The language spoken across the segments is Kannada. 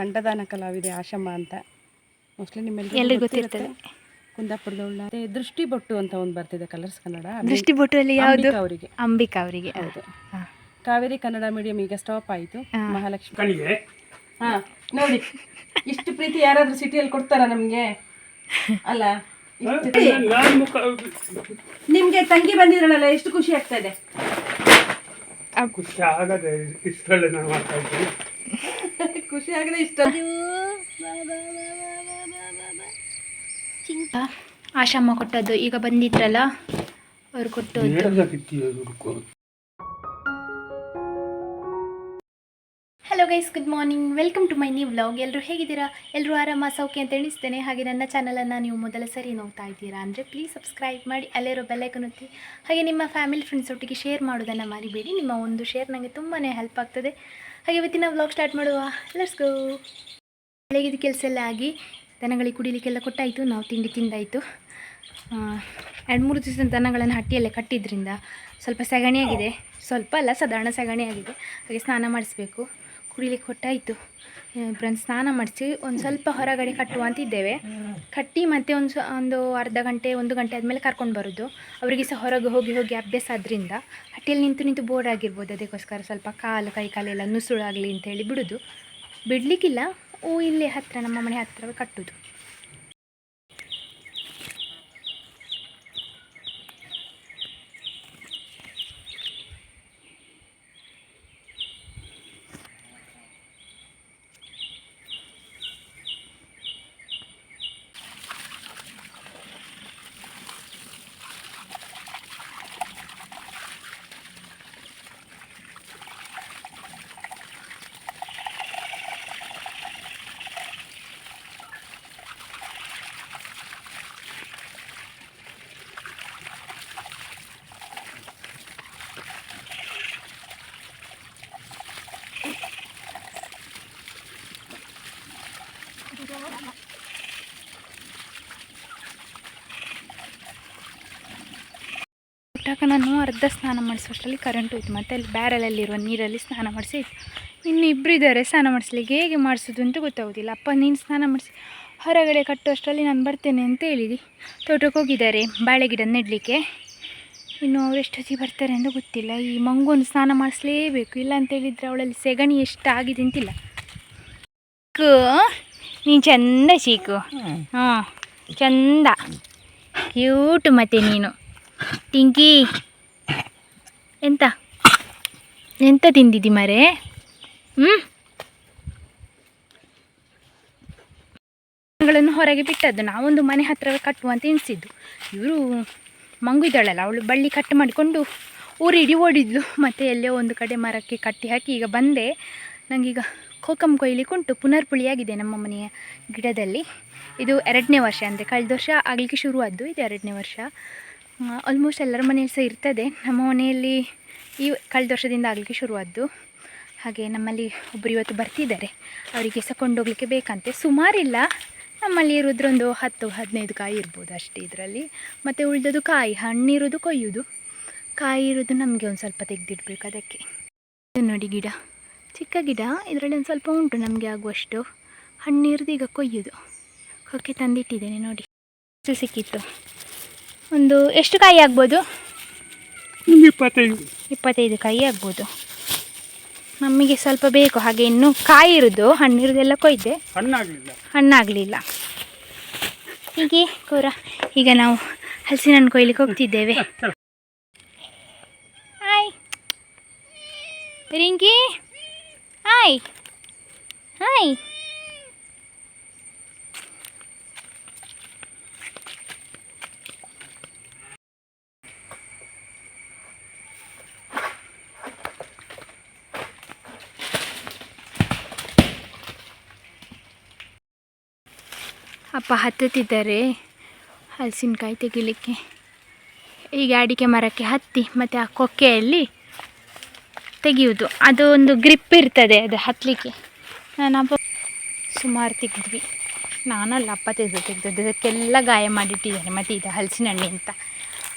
ಕಂಠದಾನ ಕಲಾವಿದೆ ಆಶಮ್ಮ ಅಂತ. ಮೋಸ್ಟ್ಲಿ ನಿಮ್ಮೆಲ್ಲರಿಗೂ ಗೊತ್ತಿರುತ್ತೆ. ಕುಂದಾಪುರದವಳ ದೃಷ್ಟಿ ಬೊಟ್ಟು ಅಂತ ಒಂದು ಬರ್ತಿದೆ ಕಲರ್ಸ್ ಕನ್ನಡ. ದೃಷ್ಟಿ ಬೊಟ್ಟಲ್ಲಿ ಯಾವುದು? ಅವರಿಗೆ. ಅಂಬಿಕಾ ಅವರಿಗೆ. ಹೌದು. ಕಾವೇರಿ ಕನ್ನಡ ಮೀಡಿಯಂ ಈಗ ಸ್ಟಾಪ್ ಆಯಿತು. ಮಹಾಲಕ್ಷ್ಮಿ. ಕಣಿಗೆ ಹಾ ನೋಡಿ. ಇಷ್ಟು ಪ್ರೀತಿ ಯಾರಾದರೂ ಸಿಟಿಯಲ್ಲಿ ಕೊಡ್ತಾರ ನಮಗೆ? ಅಲ್ಲ ನಿಮಗೆ ತಂಗಿ ಬಂದಿರಲ್ಲ ಎಷ್ಟು ಖುಷಿ ಆಗ್ತಾ ಇದೆ? ಖುಷಿ ಆಗದೆ ಇಷ್ಟರಲ್ಲೇ ನಾನು ಮಾತಾಡ್ತೀನಿ. ಖುಷಿ ಆಗಲಿ ಇಷ್ಟ. ಆಶಮ್ಮ ಕೊಟ್ಟದ್ದು ಈಗ ಬಂದಿದ್ರಲ್ಲ ಅವ್ರು ಕೊಟ್ಟು hello guys good morning welcome to my new vlog ಎಲ್ಲರೂ ಹೇಗಿದ್ದೀರಾ? ಎಲ್ಲರೂ ಆರಾಮ ಸೌಖ್ಯ ಅಂತ ಎಣಿಸ್ತೇನೆ. ಹಾಗೆ ನನ್ನ ಚಾನಲನ್ನು ನೀವು ಮೊದಲ ಸರಿ ನೋಡ್ತಾ ಇದ್ದೀರಾ ಅಂದರೆ ಪ್ಲೀಸ್ ಸಬ್ಸ್ಕ್ರೈಬ್ ಮಾಡಿ ಅಲ್ಲಿರೋ ಬೆಲ್ಲೈಕನ್ ಒತ್ತಿ. ಹಾಗೆ ನಿಮ್ಮ ಫ್ಯಾಮಿಲಿ ಫ್ರೆಂಡ್ಸ್ ಒಟ್ಟಿಗೆ ಶೇರ್ ಮಾಡೋದನ್ನು ಮರಿಬೇಡಿ. ನಿಮ್ಮ ಒಂದು ಶೇರ್ ನನಗೆ ತುಂಬಾ ಹೆಲ್ಪ್ ಆಗ್ತದೆ. ಹಾಗೆ ಇವತ್ತಿನ ವ್ಲಾಗ್ ಸ್ಟಾರ್ಟ್ ಮಾಡುವ. ಲೆಟ್ಸ್ ಗೋ ಬೆಳಗಿದ ಕೆಲಸ ಎಲ್ಲ ಆಗಿ, ದನಗಳಿಗೆ ಕುಡಿಲಿಕ್ಕೆಲ್ಲ ಕೊಟ್ಟಾಯಿತು, ನಾವು ತಿಂಡಿ ತಿಂದಾಯಿತು. ಎರಡು ಮೂರು ದಿವಸದ ದನಗಳನ್ನು ಹಟ್ಟಿಯಲ್ಲೇ ಕಟ್ಟಿದ್ರಿಂದ ಸ್ವಲ್ಪ ಸಗಣಿಯಾಗಿದೆ ಸ್ವಲ್ಪ ಅಲ್ಲ, ಸಾಧಾರಣ ಸಗಣಿಯಾಗಿದೆ ಹಾಗೆ ಸ್ನಾನ ಮಾಡಿಸ್ಬೇಕು. ಕುಡಿಲಿಕ್ಕೆ ಕೊಟ್ಟಾಯಿತು. ಇಬ್ಬರನ್ನು ಸ್ನಾನ ಮಾಡಿಸಿ ಒಂದು ಸ್ವಲ್ಪ ಹೊರಗಡೆ ಕಟ್ಟುವ ಅಂತಿದ್ದೇವೆ ಕಟ್ಟಿ ಮತ್ತೆ ಒಂದು ಸ, ಒಂದು ಅರ್ಧ ಗಂಟೆ, ಒಂದು ಗಂಟೆ ಆದಮೇಲೆ ಕರ್ಕೊಂಡು ಬರೋದು. ಅವರಿಗೆ ಸಹ ಹೊರಗೆ ಹೋಗಿ ಹೋಗಿ ಅಭ್ಯಾಸ ಆದ್ರಿಂದ ಹಟ್ಟಿಯಲ್ಲಿ ನಿಂತು ನಿಂತು ಬೋರ್ ಆಗಿರ್ಬೋದು. ಅದಕ್ಕೋಸ್ಕರ ಸ್ವಲ್ಪ ಕಾಲು, ಕೈ ಕಾಲೆಲ್ಲ ನುಸುಳಾಗಲಿ ಅಂತ ಹೇಳಿ ಬಿಡೋದು. ಬಿಡಲಿಕ್ಕಿಲ್ಲ. ಓ, ಇಲ್ಲೇ ಹತ್ತಿರ ನಮ್ಮ ಮನೆ ಹತ್ತಿರವೇ ಕಟ್ಟೋದು. ಬಿಟ್ಟಾಗ ನಾನು ಅರ್ಧ ಸ್ನಾನ ಮಾಡಿಸೋಷ್ಟರಲ್ಲಿ ಕರೆಂಟ್ ಹೋಯ್ತು. ಮತ್ತು ಅಲ್ಲಿ ಬ್ಯಾರಲಲ್ಲಿರುವ ನೀರಲ್ಲಿ ಸ್ನಾನ ಮಾಡಿಸಿ ಇನ್ನು ಇಬ್ಬರು ಇದ್ದಾರೆ ಸ್ನಾನ ಮಾಡಿಸ್ಲಿಕ್ಕೆ ಹೇಗೆ ಮಾಡಿಸೋದು ಅಂತ ಗೊತ್ತಾಗೋದಿಲ್ಲ. ಅಪ್ಪ ನೀನು ಸ್ನಾನ ಮಾಡಿಸಿ. ಹೊರಗಡೆ ಕಟ್ಟುವಷ್ಟರಲ್ಲಿ ನಾನು ಬರ್ತೇನೆ ಅಂತ ಹೇಳಿದಿ. ತೋಟಕ್ಕೆ ಹೋಗಿದ್ದಾರೆ ಬಾಳೆ ಗಿಡ ನೆಡಲಿಕ್ಕೆ. ಇನ್ನು ಅವ್ರು ಎಷ್ಟೊತ್ತಿಗೆ ಬರ್ತಾರೆ ಅಂತ ಗೊತ್ತಿಲ್ಲ. ಈ ಮಂಗೊಂದು ಸ್ನಾನ ಮಾಡಿಸ್ಲೇಬೇಕು. ಇಲ್ಲ ಅಂತ ಹೇಳಿದರೆ ಅವಳಲ್ಲಿ ಸೆಗಣಿ ಎಷ್ಟು ಆಗಿದೆ ಅಂತಿಲ್ಲ. ಕು ನೀನು ಚಂದ ಚೀಕು. ಹಾಂ ಚಂದ. ಕ್ಯೂಟ್ ಮತ್ತೆ ನೀನು. ಟಿಂಕಿ. ಎಂತ? ಎಂತ ತಿಂದಿದ್ದಿ ಮರೆ? ಹ್ಞೂ ಗಳನ್ನು ಹೊರಗೆ ಬಿಟ್ಟದ್ದು. ನಾವೊಂದು ಮನೆ ಹತ್ರ ಕಟ್ಟುವ ಅಂತ ಎನಿಸಿದ್ದು ಇವರು ಮಂಗು ಇದ್ದಾಳಲ್ಲ ಅವಳು ಬಳ್ಳಿ ಕಟ್ ಮಾಡಿಕೊಂಡು ಊರಿಡಿ ಓಡಿದ್ಲು. ಮತ್ತು ಎಲ್ಲೋ ಒಂದು ಕಡೆ ಮರಕ್ಕೆ ಕಟ್ಟಿ ಹಾಕಿ ಈಗ ಬಂದೆ. ನನಗೀಗ ಕೋಕಂ ಕೊಯ್ಲಿಕ್ಕೆ ಉಂಟು ಪುನರ್ಪುಳಿಯಾಗಿದೆ ನಮ್ಮ ಮನೆಯ ಗಿಡದಲ್ಲಿ. ಇದು ಎರಡನೇ ವರ್ಷ ಅಂದರೆ ಕಳೆದ ವರ್ಷ ಆಗಲಿಕ್ಕೆ ಶುರುವಾದ್ದು. ಇದು ಎರಡನೇ ವರ್ಷ. ಆಲ್ಮೋಸ್ಟ್ ಎಲ್ಲರ ಮನೆಯಲ್ಲಿ ಸಹ ಇರ್ತದೆ. ನಮ್ಮ ಮನೆಯಲ್ಲಿ ಈ ಕಳೆದ ವರ್ಷದಿಂದ ಆಗಲಿಕ್ಕೆ ಶುರುವಾದ್ದು. ಹಾಗೆ ನಮ್ಮಲ್ಲಿ ಒಬ್ಬರು ಇವತ್ತು ಬರ್ತಿದ್ದಾರೆ. ಅವರಿಗೆ ಸಹ ಕೊಂಡೋಗ್ಲಿಕ್ಕೆ ಬೇಕಂತೆ. ಸುಮಾರಿಲ್ಲ. ನಮ್ಮಲ್ಲಿ ಇರೋದ್ರೊಂದು ಹತ್ತು, ಹದಿನೈದು ಕಾಯಿ ಇರ್ಬೋದು ಅಷ್ಟೇ ಇದರಲ್ಲಿ. ಮತ್ತು ಉಳಿದದ್ದು ಕಾಯಿ, ಹಣ್ಣಿರೋದು ಕೊಯ್ಯೋದು. ಕಾಯಿ ಇರೋದು ನಮಗೆ ಒಂದು ಸ್ವಲ್ಪ ತೆಗೆದಿಡ್ಬೇಕು ಅದಕ್ಕೆ. ಇದು ನೋಡಿ ಗಿಡ. ಚಿಕ್ಕ ಗಿಡ. ಇದರಲ್ಲಿ ಒಂದು ಸ್ವಲ್ಪ ಉಂಟು ನಮಗೆ ಆಗುವಷ್ಟು. ಹಣ್ಣಿರೋದು ಈಗ ಕೊಯ್ಯೋದು. ಕೊಕ್ಕೆ ತಂದಿಟ್ಟಿದ್ದೇನೆ ನೋಡಿ. ಸಿಕ್ಕಿತ್ತು? ಒಂದು ಎಷ್ಟು ಕಾಯಿ ಆಗ್ಬೋದು? ಒಂದು ಇಪ್ಪತ್ತೈದು. ಇಪ್ಪತ್ತೈದು ಕಾಯಿ ಆಗ್ಬೋದು. ನಮಗೆ ಸ್ವಲ್ಪ ಬೇಕು ಹಾಗೆ ಇನ್ನು ಕಾಯಿ ಇರೋದು ಹಣ್ಣಿರೋದೆಲ್ಲ ಕೊಯ್ದೆ. ಹಣ್ಣಾಗಲಿಲ್ಲ. ಹಣ್ಣಾಗಲಿಲ್ಲ. ಹೀಗೆ ಕೂರ ಈಗ ನಾವು ಹಲಸಿನ ಹಣ್ಣು ಕೊಯ್ಲಿಕ್ಕೆ ಹೋಗ್ತಿದ್ದೇವೆ. ಹಾಯ್ ರಿಂಕಿ. ಹಾಯ್ ಹಾಯ್ ಅಪ್ಪ ಹತ್ತುತ್ತಿದ್ದಾರೆ. ಹಲಸಿನಕಾಯಿ ತೆಗಿಲಿಕ್ಕೆ. ಈಗ ಅಡಿಕೆ ಮರಕ್ಕೆ ಹತ್ತಿ ಮತ್ತು ಆ ಕೊಕ್ಕೆಯಲ್ಲಿ ತೆಗೆಯುವುದು. ಅದು ಒಂದು ಗ್ರಿಪ್ ಇರ್ತದೆ ಅದು ಹತ್ತಲಿಕ್ಕೆ ನಾನು ಅಪ್ಪ ಸುಮಾರು ತೆಗೆದ್ವಿ. ನಾನಲ್ಲ ಅಪ್ಪ ತೆಗೆದು ತೆಗೆದದ್ದು. ಅದಕ್ಕೆಲ್ಲ ಗಾಯ ಮಾಡಿಟ್ಟಿದ್ದಾರೆ ಮತ್ತು ಇದು ಹಲಸಿನ ಹಣ್ಣು ಅಂತ.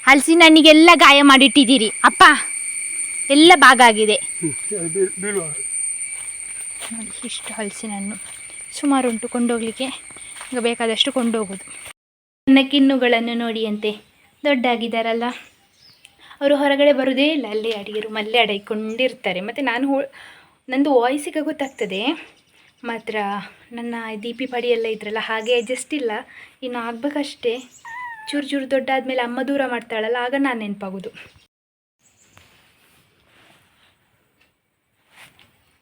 ಹಲಸಿನ ಹಣ್ಣಿಗೆಲ್ಲ ಗಾಯ ಮಾಡಿಟ್ಟಿದ್ದೀರಿ. ಅಪ್ಪ ಎಲ್ಲ ಭಾಗ ಆಗಿದೆ ನೋಡಿ ಇಷ್ಟು ಹಲಸಿನ ಹಣ್ಣು ಸುಮಾರು ಉಂಟು ಕೊಂಡೋಗಲಿಕ್ಕೆ. ಬೇಕಾದಷ್ಟು ಕೊಂಡೋಗೋದು ನನ್ನ ಕಿನ್ನುಗಳನ್ನು ನೋಡಿಯಂತೆ ದೊಡ್ಡಾಗಿದ್ದಾರಲ್ಲ. ಅವರು ಹೊರಗಡೆ ಬರೋದೇ ಇಲ್ಲ. ಅಲ್ಲೇ ಅಡಿಗೆ ರೂಮಲ್ಲೇ ಅಡಗಿಕೊಂಡಿರ್ತಾರೆ. ಮತ್ತು ನಾನು ನಂದು ವಾಯ್ಸಿಗೆ ಗೊತ್ತಾಗ್ತದೆ. ಮಾತ್ರ ನನ್ನ ದೀಪಿ ಪಡಿ ಎಲ್ಲ ಇದ್ರಲ್ಲ, ಹಾಗೆ ಅಡ್ಜಸ್ಟ್ ಇಲ್ಲ. ಇನ್ನು ಆಗಬೇಕಷ್ಟೇ ಚೂರು ಚೂರು ದೊಡ್ಡ ಮೇಲೆ ಅಮ್ಮ ದೂರ ಮಾಡ್ತಾಳಲ್ಲ, ಆಗ ನಾನು ನೆನಪಾಗೋದು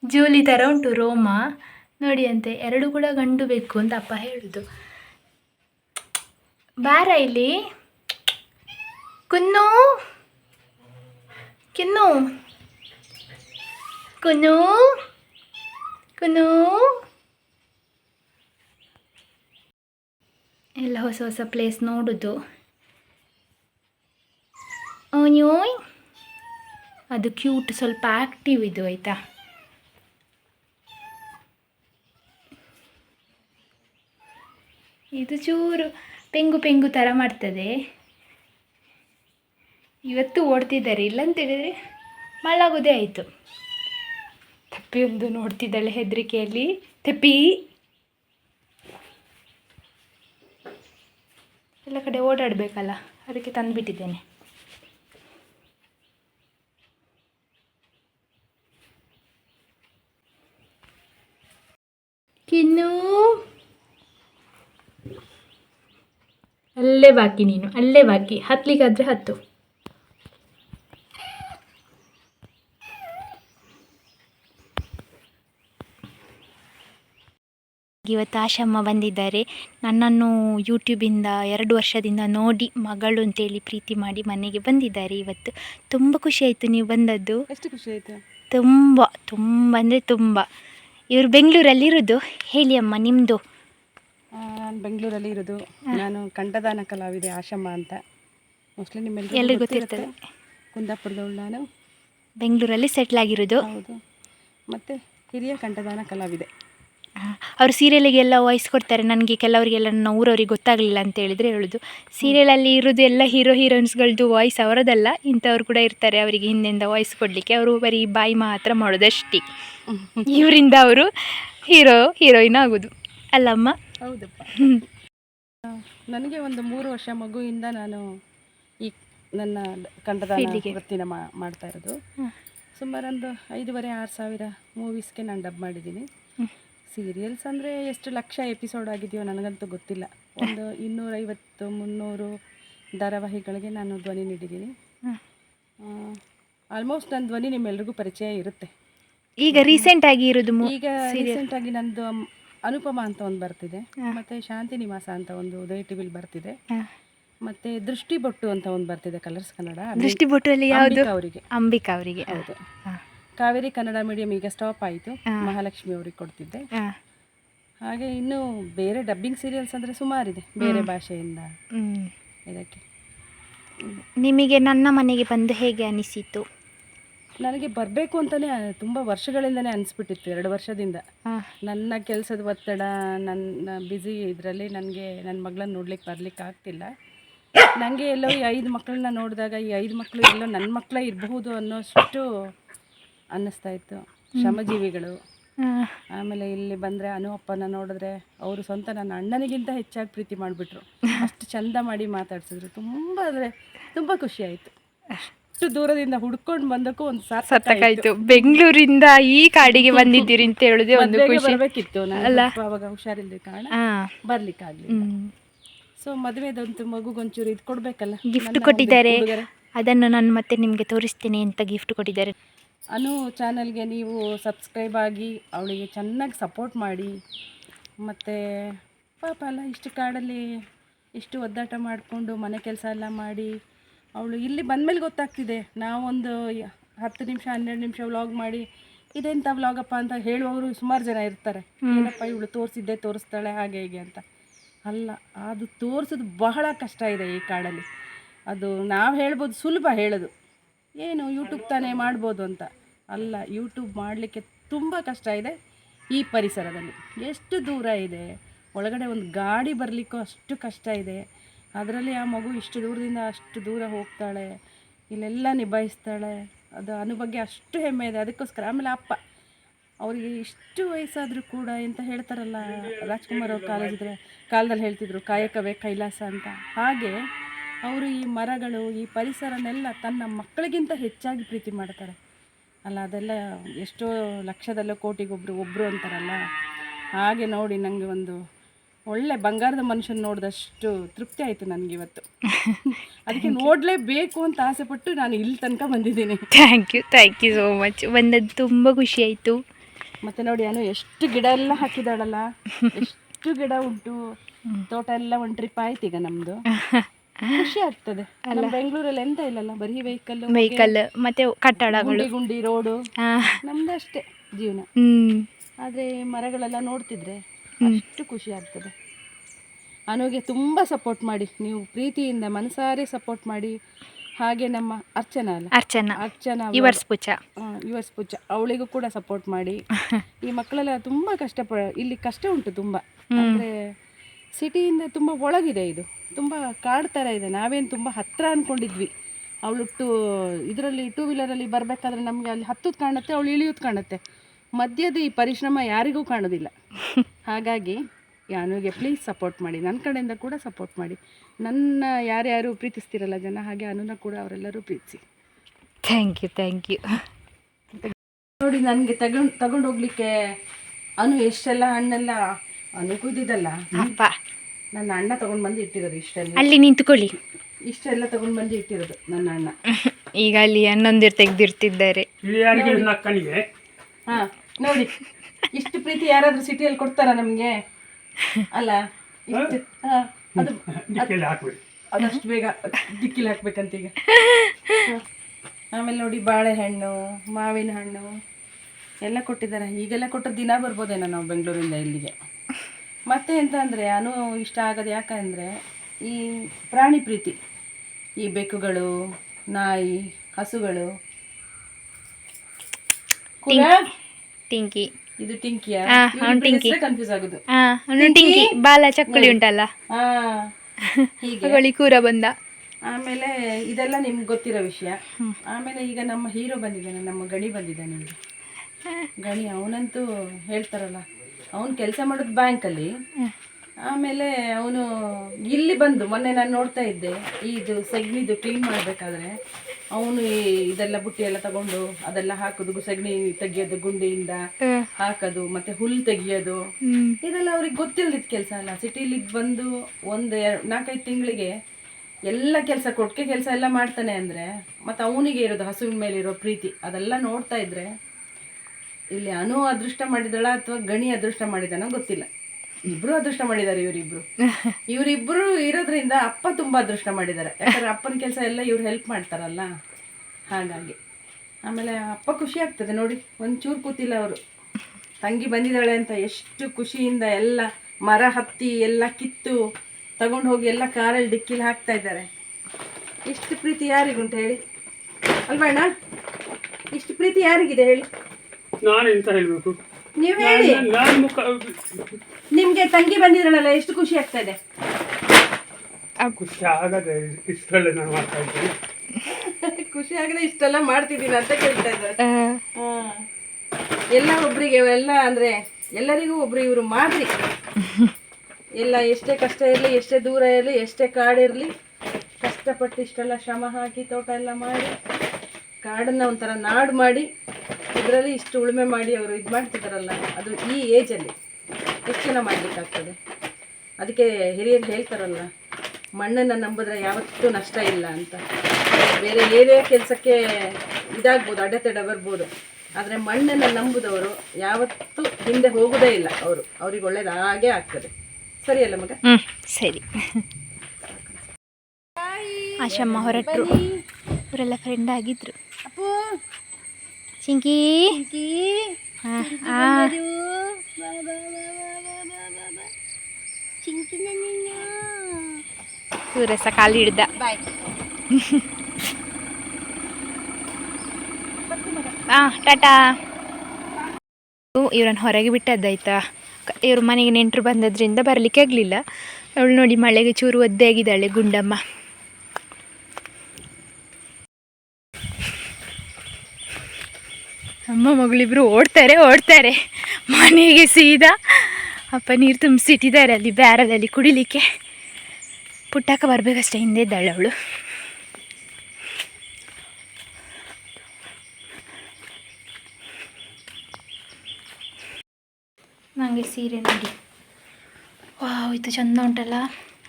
ಜೂಲಿ ಥರ ಉಂಟು ರೋಮ. ನೋಡಿ ಅಂತೆ ಎರಡು ಕೂಡ ಗಂಡು ಬೇಕು ಅಂತ ಅಪ್ಪ ಹೇಳುದು. ಬಾರ ಇಲ್ಲಿ. ಕುನ್ನು. ಕಿನ್ನು. ಕುನು ಕುನು ಎಲ್ಲ ಹೊಸ ಹೊಸ ಪ್ಲೇಸ್ ನೋಡೋದು. ಓಯ್ ಅದು ಕ್ಯೂಟ್ ಸ್ವಲ್ಪ ಆ್ಯಕ್ಟಿವ್ ಇದು, ಆಯಿತಾ? ಇದು ಚೂರು ಪೆಂಗು ಪೆಂಗು ಥರ ಮಾಡ್ತದೆ. ಇವತ್ತು ಓಡ್ತಿದ್ದಾರೆ. ಇಲ್ಲಂತೇಳಿದರೆ ಮಳ್ಳಾಗೋದೇ ಆಯಿತು. ತಪ್ಪಿ ಒಂದು ನೋಡ್ತಿದ್ದಾಳೆ ಹೆದರಿಕೆಯಲ್ಲಿ. ತಪ್ಪಿ. ಎಲ್ಲ ಕಡೆ ಓಡಾಡಬೇಕಲ್ಲ, ಅದಕ್ಕೆ ತಂದುಬಿಟ್ಟಿದ್ದೇನೆ. ಕಿನ್ನು ಅಲ್ಲೇ ಬಾಕಿ ನೀನು ಅಲ್ಲೇ ಬಾಕಿ. ಹತ್ಲಿಕ್ಕಾದ್ರೆ ಹತ್ತು. ಇವತ್ತು ಆಶಮ್ಮ ಬಂದಿದ್ದಾರೆ. ನನ್ನನ್ನು ಯೂಟ್ಯೂಬಿಂದ ಎರಡು ವರ್ಷದಿಂದ ನೋಡಿ ಮಗಳು ಅಂತೇಳಿ ಪ್ರೀತಿ ಮಾಡಿ ಮನೆಗೆ ಬಂದಿದ್ದಾರೆ ಇವತ್ತು. ತುಂಬ ಖುಷಿ ಆಯಿತು ನೀವು ಬಂದದ್ದು. ಎಷ್ಟು ಖುಷಿ ಆಯಿತು? ತುಂಬ ತುಂಬ ಅಂದರೆ ತುಂಬ. ಇವರು ಬೆಂಗಳೂರಲ್ಲಿರೋದು ಹೇಳಿ ಅಮ್ಮ ನಿಮ್ಮದು ನಾನು ಬೆಂಗಳೂರಲ್ಲಿ ಇರೋದು. ನಾನು ಕಂಠದಾನ ಕಲಾವಿದೆ ಆಶಮ್ಮ ಅಂತ. ಮೋಸ್ಟ್ಲಿ ನಿಮ್ಮೆಲ್ಲರಿಗೂ ಎಲ್ರಿಗೂ ಗೊತ್ತಿರುತ್ತೆ. ಕುಂದಾಪುರದವಳು ನಾನು. ಬೆಂಗಳೂರಲ್ಲಿ ಸೆಟ್ಲ್ ಆಗಿರೋದು. ಹೌದು. ಮತ್ತು ಹಿರಿಯ ಕಂಠದಾನ ಕಲಾವಿದೆ. ಅವರು ಸೀರಿಯಲಿಗೆಲ್ಲ ವಾಯ್ಸ್ ಕೊಡ್ತಾರೆ. ನನಗೆ ಕೆಲವರಿಗೆಲ್ಲ ನನ್ನ ಊರವ್ರಿಗೆ ಗೊತ್ತಾಗಲಿಲ್ಲ ಅಂತ ಹೇಳಿದರೆ ಹೇಳೋದು. ಸೀರಿಯಲಲ್ಲಿ ಇರೋದು ಎಲ್ಲ ಹೀರೋ ಹೀರೋಯಿನ್ಸ್ಗಳದ್ದು ವಾಯ್ಸ್ ಅವರದಲ್ಲ. ಇಂಥವ್ರು ಕೂಡ ಇರ್ತಾರೆ ಅವರಿಗೆ ಹಿಂದೆಯಿಂದ ವಾಯ್ಸ್ ಕೊಡಲಿಕ್ಕೆ. ಅವರು ಬರೀ ಬಾಯಿ ಮಾತ್ರ ಮಾಡೋದಷ್ಟೇ. ಇವರಿಂದ ಅವರು ಹೀರೋ ಹೀರೋಯಿನ್ ಆಗೋದು. ಅಲ್ಲಮ್ಮ? ಹೌದಪ್ಪ. ನನಗೆ ಒಂದು ಮೂರು ವರ್ಷ ಮಗುವಿಂದ ನಾನು ಈ ನನ್ನ ಕಂಠದಾನ. ವೃತ್ತಿನ ಮಾಡ್ತಾ ಇರೋದು. ಸುಮಾರು ಸುಮಾರೊಂದು ಐದೂವರೆ ಆರು ಸಾವಿರ ಮೂವೀಸ್ಗೆ ನಾನು ಡಬ್ ಮಾಡಿದ್ದೀನಿ. ಸೀರಿಯಲ್ಸ್ ಅಂದರೆ ಎಷ್ಟು ಲಕ್ಷ ಎಪಿಸೋಡ್ ಆಗಿದೆಯೋ ನನಗಂತೂ ಗೊತ್ತಿಲ್ಲ. ಒಂದು ಇನ್ನೂರೈವತ್ತು ಮುನ್ನೂರು ಧಾರಾವಾಹಿಗಳಿಗೆ ನಾನು ಧ್ವನಿ ನೀಡಿದ್ದೀನಿ. ಆಲ್ಮೋಸ್ಟ್ ನನ್ನ ಧ್ವನಿ ನಿಮ್ಮೆಲ್ರಿಗೂ ಪರಿಚಯ ಇರುತ್ತೆ. ಈಗ ರೀಸೆಂಟ್ ಆಗಿ ಇರೋದು ಈಗ ಈಗ ರೀಸೆಂಟಾಗಿ ನಂದು ಅನುಪಮ ಅಂತ ಒಂದು ಬರ್ತಿದೆ. ಮತ್ತೆ ಶಾಂತಿ ನಿವಾಸ ಅಂತ ಒಂದು ಉದಯ ಟಿವಿಲ್ ಬರ್ತಿದೆ. ಮತ್ತೆ ದೃಷ್ಟಿ ಬೊಟ್ಟು ಅಂತ ಒಂದು ಬರ್ತಿದೆ ಕಲರ್ಸ್ ಕನ್ನಡ. ದೃಷ್ಟಿ ಬೊಟ್ಟಲ್ಲಿ ಯಾವುದು? ಅಂಬಿಕಾ ಅವರಿಗೆ. ಅಂಬಿಕಾ ಅವರಿಗೆ. ಹೌದು. ಕಾವೇರಿ ಕನ್ನಡ ಮೀಡಿಯಂ ಈಗ ಸ್ಟಾಪ್ ಆಯಿತು. ಮಹಾಲಕ್ಷ್ಮಿ ಅವ್ರಿಗೆ ಕೊಡ್ತಿದ್ದೆ. ಹಾಗೆ ಇನ್ನು ಬೇರೆ ಡಬ್ಬಿಂಗ್ ಸೀರಿಯಲ್ಸ್ ಅಂದರೆ ಸುಮಾರಿದೆ. ಬೇರೆ ಭಾಷೆಯಿಂದ. ಇದಕ್ಕೆ. ನಿಮಗೆ ನನ್ನ ಮನೆಗೆ ಬಂದು ಹೇಗೆ ಅನಿಸಿತು? ನನಗೆ ಬರಬೇಕು ಅಂತಲೇ ತುಂಬ ವರ್ಷಗಳಿಂದನೇ ಅನಿಸ್ಬಿಟ್ಟಿತ್ತು ಎರಡು ವರ್ಷದಿಂದ. ನನ್ನ ಕೆಲಸದ ಒತ್ತಡ ನನ್ನ ಬ್ಯುಸಿ ಇದರಲ್ಲಿ ನನಗೆ ನನ್ನ ಮಗಳನ್ನ ನೋಡ್ಲಿಕ್ಕೆ ಬರ್ಲಿಕ್ಕೆ ಆಗ್ತಿಲ್ಲ. ನನಗೆ ಎಲ್ಲೋ ಈ ಐದು ಮಕ್ಕಳನ್ನ ನೋಡಿದಾಗ ಈ ಐದು ಮಕ್ಕಳು ಎಲ್ಲೋ ನನ್ನ ಮಕ್ಕಳೇ ಇರಬಹುದು ಅನ್ನೋಷ್ಟು ಅನ್ನಿಸ್ತಾ ಇತ್ತು. ಶ್ರಮಜೀವಿಗಳು. ಆಮೇಲೆ ಇಲ್ಲಿ ಬಂದರೆ ಅನು ಅಪ್ಪನ ನೋಡಿದ್ರೆ ಅವರು ಸ್ವಂತ ನನ್ನ ಅಣ್ಣನಿಗಿಂತ ಹೆಚ್ಚಾಗಿ ಪ್ರೀತಿ ಮಾಡಿಬಿಟ್ರು. ಅಷ್ಟು ಚಂದ ಮಾಡಿ ಮಾತಾಡ್ಸಿದ್ರು. ತುಂಬ ಅಂದರೆ ತುಂಬ ಖುಷಿ ಆಯಿತು. ಅಷ್ಟು ದೂರದಿಂದ ಹುಡ್ಕೊಂಡು ಬಂದಕ್ಕೂ ಒಂದು ಸತ್ತಕ್ಕಾಯ್ತು ಬೆಂಗಳೂರಿಂದ ಈ ಕಾಡಿಗೆ ಬಂದಿದ್ದೀರಿ ಅಂತ ಹೇಳಿದ್ರೆ ಒಂದು ಖುಷಿ. ಬರ್ಬೇಕಿತ್ತು ಅವಾಗ ಹುಷಾರಿಲ್ಲದ ಕಾರಣ ಬರ್ಲಿಕ್ಕಾಗಲಿಲ್ಲ. ಸೊ ಮಗು ಮಗುಗೊಂಚೂರು ಇದು ಕೊಡ್ಬೇಕಲ್ಲ? ಗಿಫ್ಟ್ ಕೊಟ್ಟಿದ್ದಾರೆ. ಅದನ್ನು ನಾನು ಮತ್ತೆ ನಿಮಗೆ ತೋರಿಸ್ತೇನೆ ಅಂತ ಗಿಫ್ಟ್ ಕೊಟ್ಟಿದ್ದಾರೆ. ಅನು ಚಾನಲ್ಗೆ ನೀವು ಸಬ್ಸ್ಕ್ರೈಬ್ ಆಗಿ ಅವಳಿಗೆ ಚೆನ್ನಾಗಿ ಸಪೋರ್ಟ್ ಮಾಡಿ. ಮತ್ತು ಪಾಪ ಅಲ್ಲ ಇಷ್ಟು ಕಾಡಲ್ಲಿ ಇಷ್ಟು ಒದ್ದಾಟ ಮಾಡಿಕೊಂಡು ಮನೆ ಕೆಲಸ ಎಲ್ಲ ಮಾಡಿ. ಅವಳು ಇಲ್ಲಿ ಬಂದಮೇಲೆ ಗೊತ್ತಾಗ್ತಿದೆ ನಾವೊಂದು ಹತ್ತು ನಿಮಿಷ ಹನ್ನೆರಡು ನಿಮಿಷ ವ್ಲಾಗ್ ಮಾಡಿ ಇದೆಂಥ ವ್ಲಾಗಪ್ಪ ಅಂತ ಹೇಳುವವರು ಸುಮಾರು ಜನ ಇರ್ತಾರೆ. ಏನಪ್ಪ ಇವಳು ತೋರಿಸಿದ್ದೆ ತೋರಿಸ್ತಾಳೆ ಹಾಗೆ ಹೀಗೆ ಅಂತ. ಅಲ್ಲ ಅದು ತೋರಿಸೋದು ಬಹಳ ಕಷ್ಟ ಇದೆ ಈ ಕಾಡಲ್ಲಿ. ಅದು ನಾವು ಹೇಳ್ಬೋದು ಸುಲಭ ಹೇಳೋದು. ಏನು ಯೂಟ್ಯೂಬ್ ತಾನೇ ಮಾಡ್ಬೋದು ಅಂತ. ಅಲ್ಲ ಯೂಟ್ಯೂಬ್ ಮಾಡಲಿಕ್ಕೆ ತುಂಬ ಕಷ್ಟ ಇದೆ ಈ ಪರಿಸರದಲ್ಲಿ. ಎಷ್ಟು ದೂರ ಇದೆ? ಒಳಗಡೆ ಒಂದು ಗಾಡಿ ಬರಲಿಕ್ಕೂ ಅಷ್ಟು ಕಷ್ಟ ಇದೆ. ಅದರಲ್ಲಿ ಆ ಮಗು ಇಷ್ಟು ದೂರದಿಂದ ಅಷ್ಟು ದೂರ ಹೋಗ್ತಾಳೆ, ಇಲ್ಲೆಲ್ಲ ನಿಭಾಯಿಸ್ತಾಳೆ. ಅದು ಅನು ಬಗ್ಗೆ ಅಷ್ಟು ಹೆಮ್ಮೆ ಇದೆ. ಅದಕ್ಕೋಸ್ಕರ ಆಮೇಲೆ ಅಪ್ಪ, ಅವರಿಗೆ ಇಷ್ಟು ವಯಸ್ಸಾದರೂ ಕೂಡ ಎಂತ ಹೇಳ್ತಾರಲ್ಲ, ರಾಜ್ಕುಮಾರ್ ಅವ್ರ ಕಾಲೇಜ್ ಇದ್ರೆ ಕಾಲದಲ್ಲಿ ಹೇಳ್ತಿದ್ರು, ಕಾಯಕವೇ ಕೈಲಾಸ ಅಂತ. ಹಾಗೆ ಅವರು ಈ ಮರಗಳು, ಈ ಪರಿಸರನೆಲ್ಲ ತನ್ನ ಮಕ್ಕಳಿಗಿಂತ ಹೆಚ್ಚಾಗಿ ಪ್ರೀತಿ ಮಾಡ್ತಾರೆ. ಅಲ್ಲ, ಅದೆಲ್ಲ ಎಷ್ಟೋ ಲಕ್ಷದಲ್ಲೋ ಕೋಟಿಗೊಬ್ರು ಒಬ್ಬರು ಅಂತಾರಲ್ಲ. ಹಾಗೆ ನೋಡಿ ನನಗೆ ಒಂದು ಒಳ್ಳೆ ಬಂಗಾರದ ಮನುಷ್ಯನ ನೋಡಿದಷ್ಟು ತೃಪ್ತಿ ಆಯಿತು ನನಗೆ ಇವತ್ತು ಅದಕ್ಕೆ ನೋಡಲೇಬೇಕು ಅಂತ ಆಸೆ ಪಟ್ಟು ನಾನು ಇಲ್ಲಿ ತನಕ ಬಂದಿದ್ದೀನಿ. Thank you thank you so much ಬಂದದ್ದು ತುಂಬ ಖುಷಿ ಆಯಿತು. ಮತ್ತೆ ನೋಡಿ ಅನು ಎಷ್ಟು ಗಿಡ ಎಲ್ಲ ಹಾಕಿದಾಳಲ್ಲ. ಎಷ್ಟು ಗಿಡ ಉಂಟು. ತೋಟ ಎಲ್ಲ ಒಂದು ಟ್ರಿಪ್ ಆಯ್ತು ಈಗ ನಮ್ದು. ಖುಷಿ ಆಗ್ತದೆ. ನಮ್ಮ ಬೆಂಗಳೂರಲ್ಲಿ ಎಂತ ಇಲ್ಲಲ್ಲ ಬರೀ ವೆಹಿಕಲ್ ವೆಹಿಕಲ್ ಮತ್ತೆ ಕಟ್ಟಡಗಳು. ಗುಂಡಿ ರೋಡು ನಮ್ಮದಷ್ಟೇ ನಮ್ದು ಅಷ್ಟೇ ಜೀವನ. ಆದರೆ ಮರಗಳೆಲ್ಲ ನೋಡ್ತಿದ್ರೆ ಅಷ್ಟು ಖುಷಿ ಆಗ್ತದೆ. ಅನುಗೆ ತುಂಬ ಸಪೋರ್ಟ್ ಮಾಡಿ ನೀವು ಪ್ರೀತಿಯಿಂದ ಮನಸಾರೆ ಸಪೋರ್ಟ್ ಮಾಡಿ ಹಾಗೆ ನಮ್ಮ ಅರ್ಚನಾ ಅಲ್ಲ? ಅರ್ಚನಾ. ಅರ್ಚನಾ ಇವರ್ಸ್ ಪುಚ್ಚ ಯುವರ್ಸ್ ಪುಚ್ಚ ಅವಳಿಗೂ ಕೂಡ ಸಪೋರ್ಟ್ ಮಾಡಿ. ಈ ಮಕ್ಕಳೆಲ್ಲ ತುಂಬ ಕಷ್ಟ ಇಲ್ಲಿ ಕಷ್ಟ ಉಂಟು ತುಂಬ. ಅಂದರೆ ಸಿಟಿಯಿಂದ ತುಂಬ ಒಳಗಿದೆ ಇದು. ತುಂಬ ಕಾಡು ಥರ ಇದೆ. ನಾವೇನು ತುಂಬ ಹತ್ತಿರ ಅಂದ್ಕೊಂಡಿದ್ವಿ ಅವಳು ಟೂ ಇದರಲ್ಲಿ ಟೂ ವೀಲರಲ್ಲಿ ಬರಬೇಕಾದ್ರೆ ನಮಗೆ ಅಲ್ಲಿ ಹತ್ತುದು ಕಾಣುತ್ತೆ ಅವಳು ಇಳಿಯೋದು ಕಾಣುತ್ತೆ. ಮಧ್ಯದ ಈ ಪರಿಶ್ರಮ ಯಾರಿಗೂ ಕಾಣೋದಿಲ್ಲ. ಹಾಗಾಗಿ ಯಾನುಗೆ ಅನುಗೆ ಪ್ಲೀಸ್ ಸಪೋರ್ಟ್ ಮಾಡಿ ನನ್ನ ಕಡೆಯಿಂದ ಕೂಡ ಸಪೋರ್ಟ್ ಮಾಡಿ. ನನ್ನ ಯಾರ್ಯಾರು ಪ್ರೀತಿಸ್ತಿರಲ್ಲ ಜನ ಹಾಗೆ ಅನುನ ಕೂಡ ಅವರೆಲ್ಲರೂ ಪ್ರೀತಿಸಿ. ಥ್ಯಾಂಕ್ ಯು ಥ್ಯಾಂಕ್ ಯು ನೋಡಿ ನನಗೆ ತಗೊಂಡು ತಗೊಂಡು ಹೋಗ್ಲಿಕ್ಕೆ ಅನು ಎಷ್ಟೆಲ್ಲ ಹಣ್ಣೆಲ್ಲ ಅನು ಕುಯ್ದಿದ್ದಲ್ಲ ಅಪ್ಪ. ನನ್ನ ಅಣ್ಣ ತಗೊಂಡು ಬಂದು ಇಟ್ಟಿರೋದು ಇಷ್ಟೆಲ್ಲ. ಅಲ್ಲಿ ನಿಂತ್ಕೊಳ್ಳಿ. ಇಷ್ಟೆಲ್ಲ ತಗೊಂಡು ಬಂದು ಇಟ್ಟಿರೋದು ನನ್ನ ಅಣ್ಣ. ಈಗ ಅಲ್ಲಿ ಹನ್ನೊಂದಿರು ತೆಗೆದಿರ್ತಿದ್ದಾರೆ. ಇಲ್ಲಿ ಯಾರಿಗೆ ನಕ್ಕನಿಗೆ ಹಾ ನೋಡಿ ಇಷ್ಟು ಪ್ರೀತಿ ಯಾರಾದ್ರೂ ಸಿಟಿಯಲ್ಲಿ ಕೊಡ್ತಾರ ನಮ್ಗೆ? ಅಲ್ಲ ಇಷ್ಟು ಹಾ, ಅದು ಹಾಕ್ಬಿಡಿ. ಅದಷ್ಟು ಬೇಗ ದಿಕ್ಕಿಲಿ ಹಾಕ್ಬೇಕಂತ ಈಗ ಆಮೇಲೆ ನೋಡಿ ಬಾಳೆಹಣ್ಣು ಮಾವಿನ ಹಣ್ಣು ಎಲ್ಲ ಕೊಟ್ಟಿದ್ದಾರೆ. ಈಗೆಲ್ಲ ಕೊಟ್ಟು ದಿನ ಬರ್ಬೋದೇನೋ ನಾವು ಬೆಂಗಳೂರಿಂದ ಇಲ್ಲಿಗೆ. ಮತ್ತೆ ಎಂತ ಅಂದರೆ ಅನು ಇಷ್ಟ ಆಗೋದು ಯಾಕಂದರೆ ಈ ಪ್ರಾಣಿ ಪ್ರೀತಿ. ಈ ಬೆಕ್ಕುಗಳು ನಾಯಿ ಹಸುಗಳು ಟಿಂಕಿ. ಇದು ಟಿಂಕಿಯಾ? ಅವನು ಟಿಂಕಿ. ಕನ್ಫ್ಯೂಸ್ ಆಗುದು. ಅವನು ಟಿಂಕಿ? ಬಾಲ ಚಕ್ಕುಳಿ ಉಂಟಲ್ಲ? ಹೀಗೆ. ಕೂರ ಬಂದ. ಆಮೇಲೆ ಇದೆಲ್ಲ ನಿಮ್ಗೆ ಗೊತ್ತಿರೋ ವಿಷಯ. ಆಮೇಲೆ ಈಗ ನಮ್ಮ ಹೀರೋ ಬಂದಿದ್ದಾನೆ ನಮ್ಮ ಗಣಿ ಬಂದಿದ್ದಾನೆ ಈಗ. ಗಣಿ ಅವನಂತೂ ಹೇಳ್ತಾರಲ್ಲ ಅವನು ಕೆಲಸ ಮಾಡೋದು ಬ್ಯಾಂಕಲ್ಲಿ ಆಮೇಲೆ ಅವನು ಇಲ್ಲಿ ಬಂದು ಮೊನ್ನೆ ನಾನು ನೋಡ್ತಾ ಇದ್ದೆ ಇದು ಸೆಗ್ಣಿದು ಕ್ಲೀನ್ ಮಾಡಬೇಕಾದ್ರೆ. ಅವನು ಇದೆಲ್ಲ ಬುಟ್ಟಿ ಎಲ್ಲ ತಗೊಂಡು ಅದೆಲ್ಲ ಹಾಕೋದು ಸಗಣಿ ತೆಗಿಯೋದು ಗುಂಡಿಯಿಂದ ಹಾಕೋದು ಮತ್ತೆ ಹುಲ್ ತೆಗಿಯೋದು. ಇದೆಲ್ಲ ಅವ್ರಿಗೆ ಗೊತ್ತಿಲ್ಲದ ಕೆಲಸ ಅಲ್ಲ. ಸಿಟಿಲಿ ಬಂದು ಒಂದ್ ಎರಡು ನಾಲ್ಕೈದು ತಿಂಗಳಿಗೆ ಎಲ್ಲ ಕೆಲಸ ಕೊಟ್ಟಿಗೆ ಕೆಲಸ ಎಲ್ಲ ಮಾಡ್ತಾನೆ ಅಂದ್ರೆ ಮತ್ತೆ ಅವನಿಗೆ ಇರೋದು ಹಸುವಿನ ಮೇಲೆ ಇರೋ ಪ್ರೀತಿ. ಅದೆಲ್ಲ ನೋಡ್ತಾ ಇದ್ರೆ ಇಲ್ಲಿ ಅನು ಅದೃಷ್ಟ ಮಾಡಿದಳ ಅಥವಾ ಗಣಿ ಅದೃಷ್ಟ ಮಾಡಿದಾನೋ ಗೊತ್ತಿಲ್ಲ. ಇಬ್ರು ಅದೃಷ್ಟ ಮಾಡಿದ್ದಾರೆ ಇವರಿಬ್ರು. ಇವರಿಬ್ರು ಇರೋದ್ರಿಂದ ಅಪ್ಪ ತುಂಬಾ ಅದೃಷ್ಟ ಮಾಡಿದ್ದಾರೆ. ಯಾಕಂದ್ರೆ ಅಪ್ಪನ ಕೆಲಸ ಎಲ್ಲ ಇವ್ರು ಹೆಲ್ಪ್ ಮಾಡ್ತಾರಲ್ಲ? ಹಾಗಾಗಿ. ಆಮೇಲೆ ಅಪ್ಪ ಖುಷಿ ಆಗ್ತದೆ ನೋಡಿ. ಒಂಚೂರು ಕೂತಿಲ್ಲ ಅವರು. ತಂಗಿ ಬಂದಿದ್ದಾಳೆ ಅಂತ ಎಷ್ಟು ಖುಷಿಯಿಂದ ಎಲ್ಲ ಮರ ಹತ್ತಿ ಎಲ್ಲ ಕಿತ್ತು ತಗೊಂಡು ಹೋಗಿ ಎಲ್ಲ ಕಾರಲ್ಲಿ ಡಿಕ್ಕಿಲಿ ಹಾಕ್ತಾ ಇದ್ದಾರೆ. ಇಷ್ಟು ಪ್ರೀತಿ ಯಾರಿಗುಂಟು ಹೇಳಿ? ಅಲ್ವಣ್ಣ? ಅಣ್ಣ ಇಷ್ಟು ಪ್ರೀತಿ ಯಾರಿಗಿದೆ ಹೇಳಿ? ನಾನು ಎಂತ ಹೇಳ್ಬೇಕು? ನೀವು ಹೇಳಿ. ನಾನು- ನಾನು ಮುಖ ನಿಮ್ಗೆ ತಂಗಿ ಬಂದಿರಲ್ಲ ಎಷ್ಟು ಖುಷಿ ಆಗ್ತಾ ಇದೆ ಖುಷಿ. ಆಗದೆ ಇಷ್ಟರಲ್ಲೇ ನಾನು ಮಾಡ್ತಾ ಇದ್ದೀನಿ. ಖುಷಿ ಆಗದೆ ಇಷ್ಟೆಲ್ಲ ಮಾಡ್ತಿದ್ದೀನಿ ಅಂತ ಕೇಳ್ತಾ ಇದ್ದಾರೆ. ಎಲ್ಲ ಒಬ್ರಿಗೆ ಎಲ್ಲ ಅಂದ್ರೆ ಎಲ್ಲರಿಗೂ ಒಬ್ರು ಇವರು ಮಾದರಿ ಎಲ್ಲ ಎಷ್ಟೇ ಕಷ್ಟ ಇರಲಿ ಎಷ್ಟೇ ದೂರ ಇರಲಿ ಎಷ್ಟೇ ಕಾಡಿರಲಿ ಕಷ್ಟಪಟ್ಟು ಇಷ್ಟೆಲ್ಲ ಶ್ರಮ ಹಾಕಿ ತೋಟ ಎಲ್ಲ ಮಾಡಿ ಕಾಡನ್ನ ಒಂಥರ ನಾಡು ಮಾಡಿ ಇದರಲ್ಲಿ ಇಷ್ಟು ಉಳುಮೆ ಮಾಡಿ ಅವರು ಇದು ಮಾಡ್ತಿದ್ದಾರಲ್ಲ ಅದು ಈ ಏಜಲ್ಲಿ ಎಷ್ಟು ಜನ ಮಾಡಲಿಕ್ಕಾಗ್ತದೆ ಅದಕ್ಕೆ ಹಿರಿಯರು ಹೇಳ್ತಾರಲ್ಲ ಮಣ್ಣನ್ನು ನಂಬಿದ್ರೆ ಯಾವತ್ತೂ ನಷ್ಟ ಇಲ್ಲ ಅಂತ. ಬೇರೆ ಏನೇ ಕೆಲಸಕ್ಕೆ ಇದಾಗ್ಬೋದು ಅಡೆತಡೆ ಬರ್ಬೋದು ಆದರೆ ಮಣ್ಣನ್ನು ನಂಬುದವರು ಯಾವತ್ತೂ ಹಿಂದೆ ಹೋಗೋದೇ ಇಲ್ಲ ಅವರು. ಅವ್ರಿಗೆ ಒಳ್ಳೇದು ಹಾಗೆ ಆಗ್ತದೆ ಸರಿಯಲ್ಲ ಮಗ? ಹ್ಞೂ ಸರಿ. ಆಶಮ್ಮ ಹೊರಟರು. ಇವರೆಲ್ಲ ಫ್ರೆಂಡ್ ಆಗಿದ್ರು. ಅಪ್ಪು ಚಿಂಕಿ. ಸೂರಸ ಕಾಲು ಹಿಡ್ದ. ಹಾಂ ಟಾಟಾ. ಇವ್ರನ್ನ ಹೊರಗೆ ಬಿಟ್ಟದ್ದಾಯ್ತಾ? ಇವ್ರ ಮನೆಗೆ ನೆಂಟರು ಬಂದದ್ರಿಂದ ಬರಲಿಕ್ಕೆ ಆಗಲಿಲ್ಲ. ಅವಳು ನೋಡಿ ಮಳೆಗೆ ಚೂರು ಒದ್ದೆ ಆಗಿದ್ದಾಳೆ ಗುಂಡಮ್ಮ. ಅಮ್ಮ ಮಗಳಿಬ್ರು ಓಡ್ತಾರೆ ಓಡ್ತಾರೆ. ಮನೆಗೆ ಸೀದಾ ಅಪ್ಪ ನೀರು ತುಂಬಿಸಿಟ್ಟಿದ್ದಾರೆ ಅಲ್ಲಿ ಬ್ಯಾರದಲ್ಲಿ ಕುಡಿಲಿಕ್ಕೆ. ಪುಟ್ಟಕ್ಕ ಬರಬೇಕಷ್ಟೇ ಹಿಂದೆ ಇದ್ದಾಳೆ ಅವಳು. ನನಗೆ ಸೀರೆ ನೋಡಿ. ವಾವ್ ಇದು ಚಂದ ಉಂಟಲ್ಲ.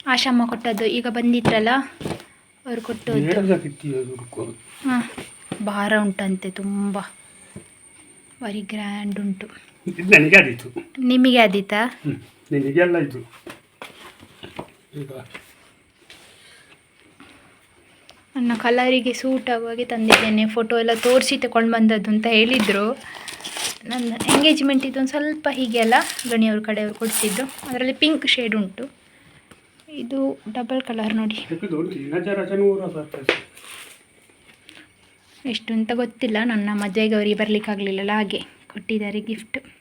ಆಶಮ್ಮ ಕೊಟ್ಟದ್ದು ಈಗ ಬಂದಿದ್ರಲ್ಲ? ಅವ್ರು ಕೊಟ್ಟು ಹಾಂ ಭಾರ ಉಂಟಂತೆ ತುಂಬ. ಬರೀ ಗ್ರ್ಯಾಂಡ್ ಉಂಟು. ಇದು ನನಗೆ ಆದಿತ್ತು ನಿಮಗೆ ಆದಿತಾ ನಿಮಗೆಲ್ಲ ಇದು. ಈಗ ನನ್ನ ಕಲರಿಗೆ ಸೂಟ್ ಆಗುವಾಗೆ ತಂದಿದ್ದೇನೆ. ಫೋಟೋ ಎಲ್ಲ ತೋರಿಸಿ ತಗೊಂಡು ಬಂದದ್ದು ಅಂತ ಹೇಳಿದರು. ನನ್ನ ಎಂಗೇಜ್ಮೆಂಟ್ ಇದೊಂದು ಸ್ವಲ್ಪ ಹೀಗೆ ಅಲ್ಲ ಗಣಿಯವ್ರ ಕಡೆಯವ್ರು ಕೊಡಿಸಿದ್ದು ಅದರಲ್ಲಿ ಪಿಂಕ್ ಶೇಡ್ ಉಂಟು. ಇದು ಡಬಲ್ ಕಲರ್ ನೋಡಿ. ಎಷ್ಟು ಅಂತ ಗೊತ್ತಿಲ್ಲ. ನನ್ನ ಮದುವೆಗೆ ಅವರಿಗೆ ಬರಲಿಕ್ಕಾಗಲಿಲ್ಲಲ್ಲ ಹಾಗೆ ಕೊಟ್ಟಿದ್ದಾರೆ ಗಿಫ್ಟ್